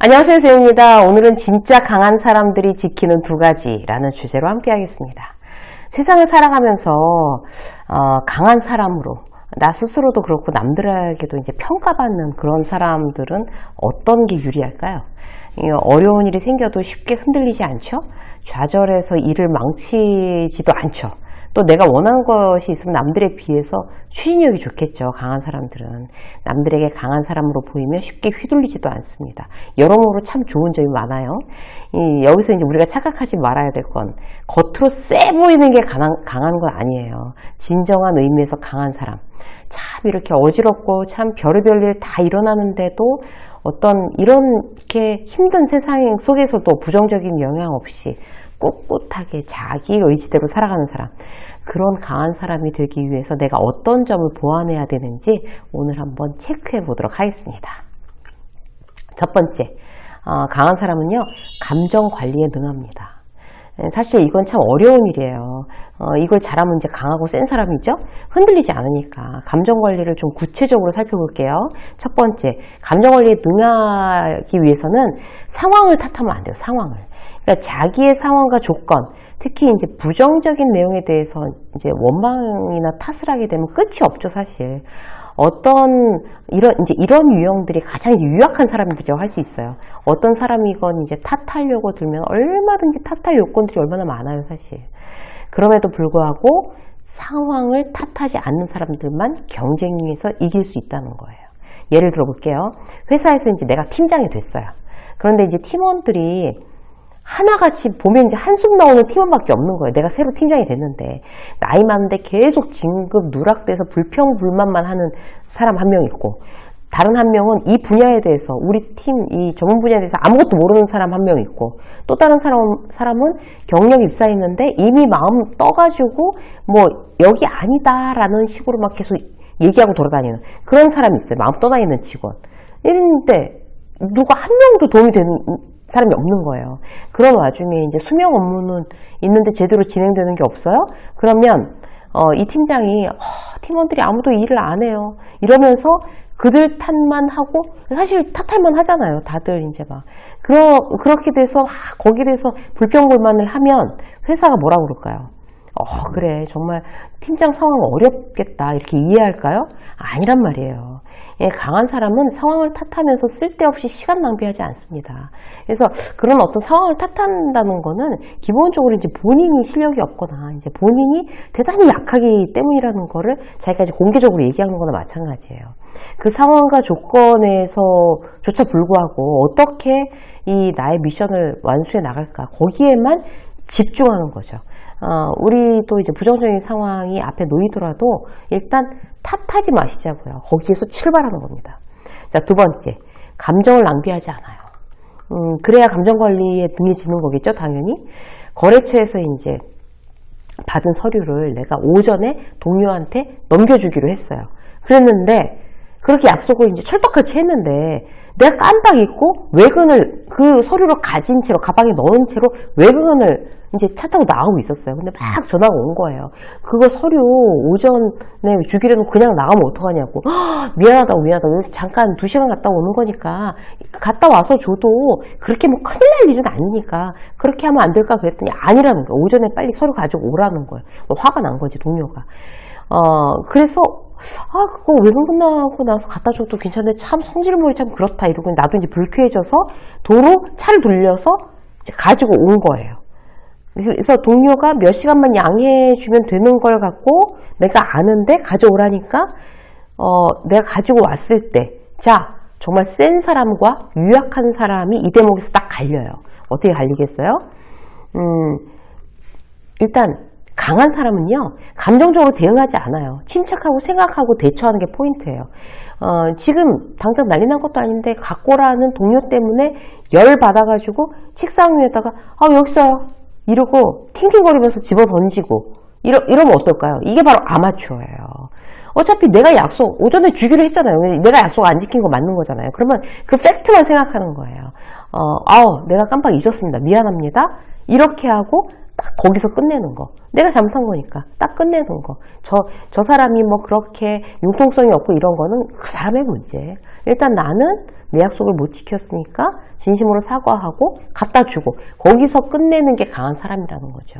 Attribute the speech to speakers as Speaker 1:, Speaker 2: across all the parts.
Speaker 1: 안녕하세요, 세입니다. 오늘은 진짜 강한 사람들이 지키는 두 가지라는 주제로 함께 하겠습니다. 세상을 살아가면서 어, 강한 사람으로 나 스스로도 그렇고 남들에게도 이제 평가받는 그런 사람들은 어떤 게 유리할까요? 이 어려운 일이 생겨도 쉽게 흔들리지 않죠? 좌절해서 일을 망치지도 않죠. 또 내가 원하는 것이 있으면 남들에 비해서 추진력이 좋겠죠. 강한 사람들은. 남들에게 강한 사람으로 보이면 쉽게 휘둘리지도 않습니다. 여러모로 참 좋은 점이 많아요. 이, 여기서 이제 우리가 착각하지 말아야 될 건 겉으로 세 보이는 게 강한, 강한 건 아니에요. 진정한 의미에서 강한 사람. 참 이렇게 어지럽고 참 별의별 일 다 일어나는데도 어떤 이런 이렇게 힘든 세상 속에서도 부정적인 영향 없이 꿋꿋하게 자기 의지대로 살아가는 사람. 그런 강한 사람이 되기 위해서 내가 어떤 점을 보완해야 되는지 오늘 한번 체크해 보도록 하겠습니다. 첫 번째, 어, 강한 사람은요, 감정 관리에 능합니다. 예, 사실 이건 참 어려운 일이에요. 어, 이걸 잘하면 이제 강하고 센 사람이죠? 흔들리지 않으니까. 감정 관리를 좀 구체적으로 살펴볼게요. 첫 번째, 감정 관리에 능하기 위해서는 상황을 탓하면 안 돼요, 상황을. 그러니까 자기의 상황과 조건, 특히 이제 부정적인 내용에 대해서 이제 원망이나 탓을 하게 되면 끝이 없죠, 사실. 어떤 이런 이제 이런 유형들이 가장 유약한 사람들이라고 할 수 있어요. 어떤 사람이건 이제 탓하려고 들면 얼마든지 탓할 요건들이 얼마나 많아요, 사실. 그럼에도 불구하고 상황을 탓하지 않는 사람들만 경쟁에서 이길 수 있다는 거예요. 예를 들어 볼게요. 회사에서 이제 내가 팀장이 됐어요. 그런데 이제 팀원들이 하나같이 보면 이제 한숨 나오는 팀원밖에 없는 거예요. 내가 새로 팀장이 됐는데 나이 많은데 계속 진급 누락돼서 불평불만만 하는 사람 한 명 있고 다른 한 명은 이 분야에 대해서 우리 팀 이 전문 분야에 대해서 아무것도 모르는 사람 한 명 있고 또 다른 사람 사람은 경력 입사했는데 이미 마음 떠가지고 뭐 여기 아니다라는 식으로 막 계속 얘기하고 돌아다니는 그런 사람이 있어요. 마음 떠나 있는 직원. 이런데 누가 한 명도 도움이 되는 사람이 없는 거예요. 그런 와중에 이제 수명 업무는 있는데 제대로 진행되는 게 없어요? 그러면 어, 이 팀장이 어, 팀원들이 아무도 일을 안 해요. 이러면서 그들 탓만 하고 사실 탓할만 하잖아요. 다들 이제 막 그러, 그렇게 돼서 막 거기에 대해서 불평 불만을 하면 회사가 뭐라 그럴까요? 어, 그래. 정말 팀장 상황 어렵겠다. 이렇게 이해할까요? 아니란 말이에요. 예, 강한 사람은 상황을 탓하면서 쓸데없이 시간 낭비하지 않습니다. 그래서 그런 어떤 상황을 탓한다는 거는 기본적으로 이제 본인이 실력이 없거나 이제 본인이 대단히 약하기 때문이라는 거를 자기가 이제 공개적으로 얘기하는 거나 마찬가지예요. 그 상황과 조건에서조차 불구하고 어떻게 이 나의 미션을 완수해 나갈까 거기에만 집중하는 거죠. 어, 우리도 이제 부정적인 상황이 앞에 놓이더라도 일단 탓하지 마시자고요. 거기에서 출발하는 겁니다. 자, 두 번째. 감정을 낭비하지 않아요. 음, 그래야 감정 관리에 능해지는 거겠죠, 당연히. 거래처에서 이제 받은 서류를 내가 오전에 동료한테 넘겨주기로 했어요. 그랬는데, 그렇게 약속을 이제 철떡같이 했는데, 내가 깜빡 잊고 외근을 그 서류를 가진 채로, 가방에 넣은 채로 외근을 이제 차 타고 나가고 있었어요. 근데 막 전화가 온 거예요. 그거 서류 오전에 주기로 해놓고 그냥 나가면 어떡하냐고. 미안하다고, 미안하다고. 잠깐 두 시간 갔다 오는 거니까 갔다 와서 줘도 그렇게 뭐 큰일 날 일은 아니니까 그렇게 하면 안 될까 그랬더니 아니라는 거예요. 오전에 빨리 서류 가지고 오라는 거예요. 뭐 화가 난 거지, 동료가. 어, 그래서 아, 그거 끝나고 나서 갖다 줘도 괜찮은데 참 성질머리 참 그렇다 이러고 나도 이제 불쾌해져서 도로 차를 돌려서 가지고 온 거예요. 그래서 동료가 몇 시간만 양해해 주면 되는 걸 갖고 내가 아는데 가져오라니까 어, 내가 가지고 왔을 때 자, 정말 센 사람과 유약한 사람이 이 대목에서 딱 갈려요. 어떻게 갈리겠어요? 음, 일단 강한 사람은요, 감정적으로 대응하지 않아요. 침착하고 생각하고 대처하는 게 포인트예요. 어, 지금 당장 난리 난 것도 아닌데, 갖고 라는 동료 때문에 열 받아가지고 책상 위에다가, 아, 여기 있어요. 이러고 팅팅거리면서 집어 던지고, 이러, 이러면 어떨까요? 이게 바로 아마추어예요. 어차피 내가 약속, 오전에 주기로 했잖아요. 내가 약속 안 지킨 거 맞는 거잖아요. 그러면 그 팩트만 생각하는 거예요. 어, 아우, 내가 깜빡 잊었습니다. 미안합니다. 이렇게 하고 딱 거기서 끝내는 거. 내가 잘못한 거니까 딱 끝내는 거. 저, 저 사람이 뭐 그렇게 융통성이 없고 이런 거는 그 사람의 문제. 일단 나는 내 약속을 못 지켰으니까 진심으로 사과하고 갖다 주고 거기서 끝내는 게 강한 사람이라는 거죠.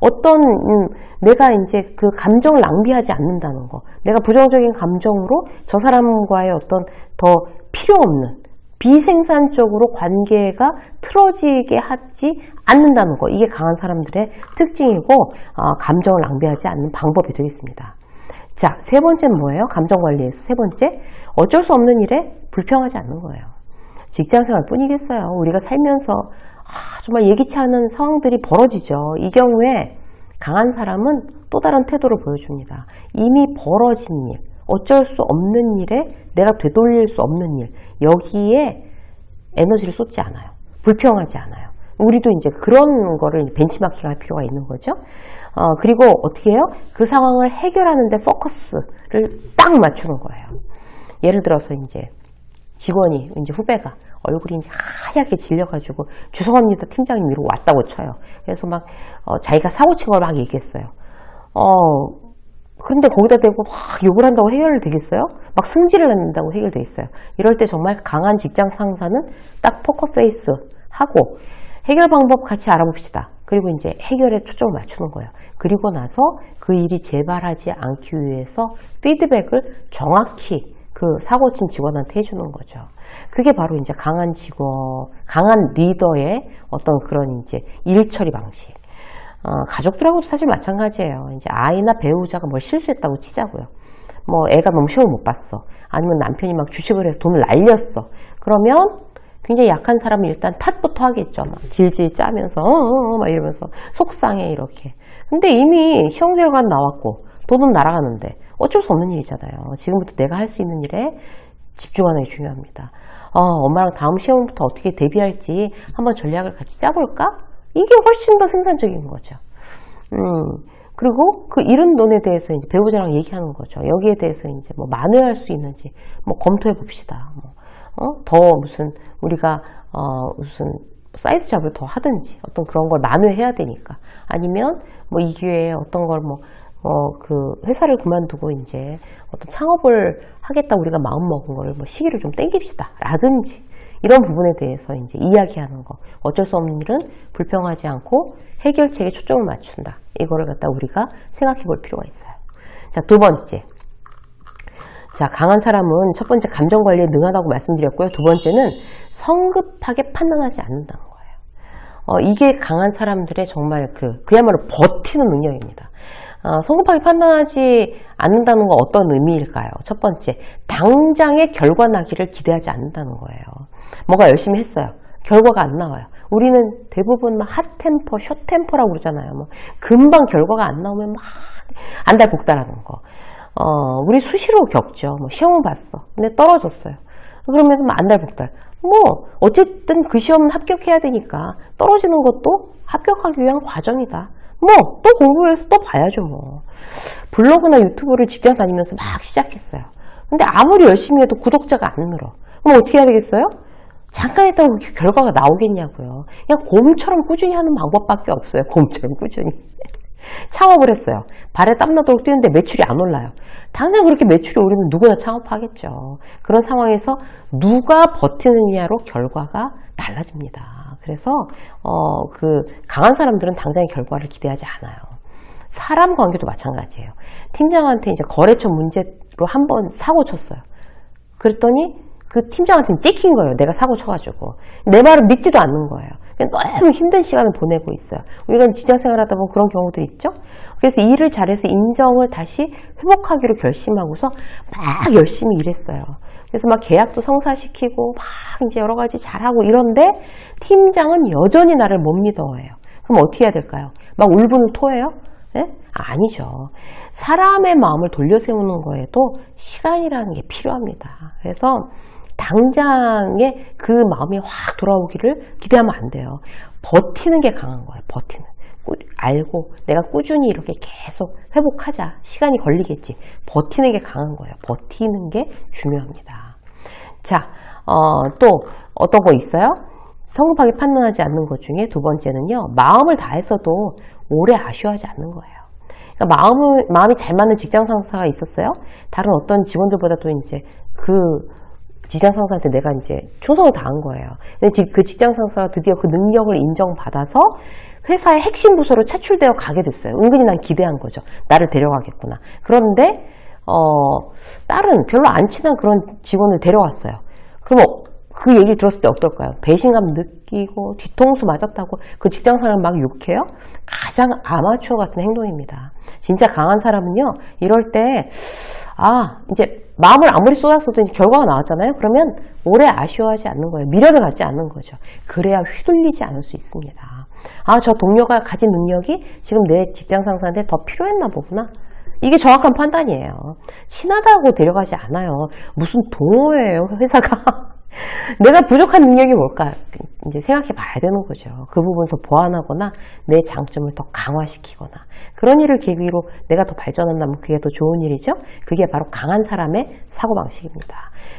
Speaker 1: 어떤 음, 내가 이제 그 감정을 낭비하지 않는다는 거. 내가 부정적인 감정으로 저 사람과의 어떤 더 필요 없는 비생산 적으로 관계가 틀어지게 하지 않는다는 거. 이게 강한 사람들의 특징이고 어, 감정을 낭비하지 않는 방법이 되겠습니다. 자, 세 번째는 뭐예요? 감정 관리에서 세 번째, 어쩔 수 없는 일에 불평하지 않는 거예요. 직장 생활 뿐이겠어요. 우리가 살면서 아, 정말 예기치 않은 상황들이 벌어지죠. 이 경우에 강한 사람은 또 다른 태도를 보여줍니다. 이미 벌어진 일, 어쩔 수 없는 일에 내가 되돌릴 수 없는 일, 여기에 에너지를 쏟지 않아요. 불평하지 않아요. 우리도 이제 그런 거를 벤치마킹 할 필요가 있는 거죠. 어, 그리고 어떻게 해요? 그 상황을 해결하는데 포커스를 딱 맞추는 거예요. 예를 들어서 이제 직원이, 이제 후배가 얼굴이 이제 하얗게 질려가지고 죄송합니다 팀장님 이러고 왔다고 쳐요. 그래서 막 어, 자기가 사고 친 걸 막 얘기했어요. 어, 그런데 거기다 대고 확 욕을 한다고 해결되겠어요? 막 승질을 낸다고 해결돼 있어요. 이럴 때 정말 강한 직장 상사는 딱 포커페이스 하고 해결 방법 같이 알아봅시다. 그리고 이제 해결에 초점을 맞추는 거예요. 그리고 나서 그 일이 재발하지 않기 위해서 피드백을 정확히 그 사고친 직원한테 해주는 거죠. 그게 바로 이제 강한 직원, 강한 리더의 어떤 그런 이제 일 처리 방식. 어, 가족들하고도 사실 마찬가지예요. 이제 아이나 배우자가 뭘 실수했다고 치자고요. 뭐 애가 너무 시험을 못 봤어. 아니면 남편이 막 주식을 해서 돈을 날렸어. 그러면 굉장히 약한 사람은 일단 탓부터 하겠죠. 막 질질 짜면서 어어어 막 이러면서 속상해 이렇게. 근데 이미 시험 결과 나왔고 돈은 날아가는데 어쩔 수 없는 일이잖아요. 지금부터 내가 할 수 있는 일에 집중하는 게 중요합니다. 어, 엄마랑 다음 시험부터 어떻게 대비할지 한번 전략을 같이 짜볼까? 이게 훨씬 더 생산적인 거죠. 음, 그리고 그 잃은 돈에 대해서 이제 배우자랑 얘기하는 거죠. 여기에 대해서 이제 뭐 만회할 수 있는지 뭐 검토해 봅시다. 뭐, 어? 더 무슨 우리가 어, 무슨 사이드 잡을 더 하든지 어떤 그런 걸 만회해야 되니까 아니면 뭐 이 기회에 어떤 걸뭐 어, 그 회사를 그만두고 이제 어떤 창업을 하겠다 우리가 마음 먹은 거를 뭐 시기를 좀 땡깁시다 라든지 이런 부분에 대해서 이제 이야기하는 거. 어쩔 수 없는 일은 불평하지 않고 해결책에 초점을 맞춘다. 이거를 갖다 우리가 생각해 볼 필요가 있어요. 자, 두 번째. 자, 강한 사람은 첫 번째 감정 관리에 능하다고 말씀드렸고요. 두 번째는 성급하게 판단하지 거예요. 어, 이게 강한 사람들의 정말 그, 그야말로 버티는 능력입니다. 어, 성급하게 판단하지 않는다는 건 어떤 의미일까요? 첫 번째, 당장의 결과 나기를 기대하지 않는다는 거예요. 뭔가 열심히 했어요. 결과가 안 나와요. 우리는 대부분 막 핫템퍼, 숏템퍼라고 그러잖아요. 뭐 금방 결과가 안 나오면 막 안달복달하는 거. 어, 우리 수시로 겪죠. 뭐 시험은 봤어. 근데 떨어졌어요. 그러면 막 안달복달. 뭐 어쨌든 그 시험은 합격해야 되니까 떨어지는 것도 합격하기 위한 과정이다. 뭐 또 공부해서 또 봐야죠 뭐. 블로그나 유튜브를 직장 다니면서 막 시작했어요. 근데 아무리 열심히 해도 구독자가 안 늘어. 그럼 어떻게 해야 되겠어요? 잠깐 했다고 결과가 나오겠냐고요. 그냥 곰처럼 꾸준히 하는 방법밖에 없어요. 곰처럼 꾸준히. 창업을 했어요. 발에 땀나도록 뛰는데 매출이 안 올라요. 당장 그렇게 매출이 오르면 누구나 창업하겠죠. 그런 상황에서 누가 버티느냐로 결과가 달라집니다. 그래서 어, 그 강한 사람들은 당장의 결과를 기대하지 않아요. 사람 관계도 마찬가지예요. 팀장한테 이제 거래처 문제로 한 번 사고 쳤어요. 그랬더니 그 팀장한테 찍힌 거예요. 내가 사고 쳐가지고. 내 말을 믿지도 않는 거예요. 너무 힘든 시간을 보내고 있어요. 우리가 직장 생활 하다 보면 그런 경우도 있죠. 그래서 일을 잘해서 인정을 다시 회복하기로 결심하고서 막 열심히 일했어요. 그래서 막 계약도 성사시키고 막 이제 여러 가지 잘하고 이런데 팀장은 여전히 나를 못 믿어해요. 그럼 어떻게 해야 될까요? 막 울분을 토해요? 네? 아니죠. 사람의 마음을 돌려세우는 거에도 시간이라는 게 필요합니다. 그래서 당장에 그 마음이 확 돌아오기를 기대하면 안 돼요. 버티는 게 강한 거예요. 버티는. 꾸, 알고 내가 꾸준히 이렇게 계속 회복하자. 시간이 걸리겠지. 버티는 게 강한 거예요. 버티는 게 중요합니다. 자, 어, 또 어떤 거 있어요? 성급하게 판단하지 않는 것 중에 두 번째는요, 마음을 다해서도 오래 아쉬워하지 않는 거예요. 그러니까 마음을, 마음이 잘 맞는 직장 상사가 있었어요. 다른 어떤 직원들보다도 이제 그 직장 상사한테 내가 이제 충성을 다한 거예요. 근데 지- 그 직장 상사가 드디어 그 능력을 인정받아서 회사의 핵심 부서로 차출되어 가게 됐어요. 은근히 난 기대한 거죠. 나를 데려가겠구나. 그런데 어, 다른 별로 안 친한 그런 직원을 데려왔어요. 그럼 어, 그 얘기를 들었을 때 어떨까요? 배신감 느끼고 뒤통수 맞았다고 그 직장 사람을 막 욕해요? 가장 아마추어 같은 행동입니다. 진짜 강한 사람은요, 이럴 때, 아, 이제 마음을 아무리 쏟았어도 이제 결과가 나왔잖아요? 그러면 오래 아쉬워하지 않는 거예요. 미련을 갖지 않는 거죠. 그래야 휘둘리지 않을 수 있습니다. 아, 저 동료가 가진 능력이 지금 내 직장 상사한테 더 필요했나 보구나. 이게 정확한 판단이에요. 친하다고 데려가지 않아요. 무슨 동호회예요, 회사가. 내가 부족한 능력이 뭘까? 이제 생각해 봐야 되는 거죠. 그 부분에서 보완하거나 내 장점을 더 강화시키거나 그런 일을 계기로 내가 더 발전한다면 그게 더 좋은 일이죠. 그게 바로 강한 사람의 사고방식입니다.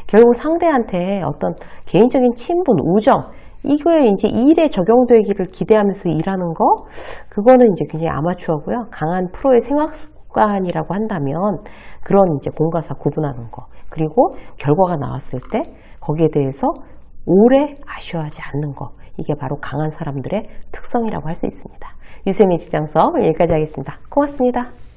Speaker 1: 결국 상대한테 어떤 개인적인 친분, 우정, 이거에 이제 일에 적용되기를 기대하면서 일하는 거, 그거는 이제 굉장히 아마추어고요. 강한 프로의 생활 습관이라고 한다면 그런 이제 공과사 구분하는 거, 그리고 결과가 나왔을 때 거기에 대해서 오래 아쉬워하지 않는 거, 이게 바로 강한 사람들의 특성이라고 할 수 있습니다. 유세미 직장 수업 여기까지 하겠습니다. 고맙습니다.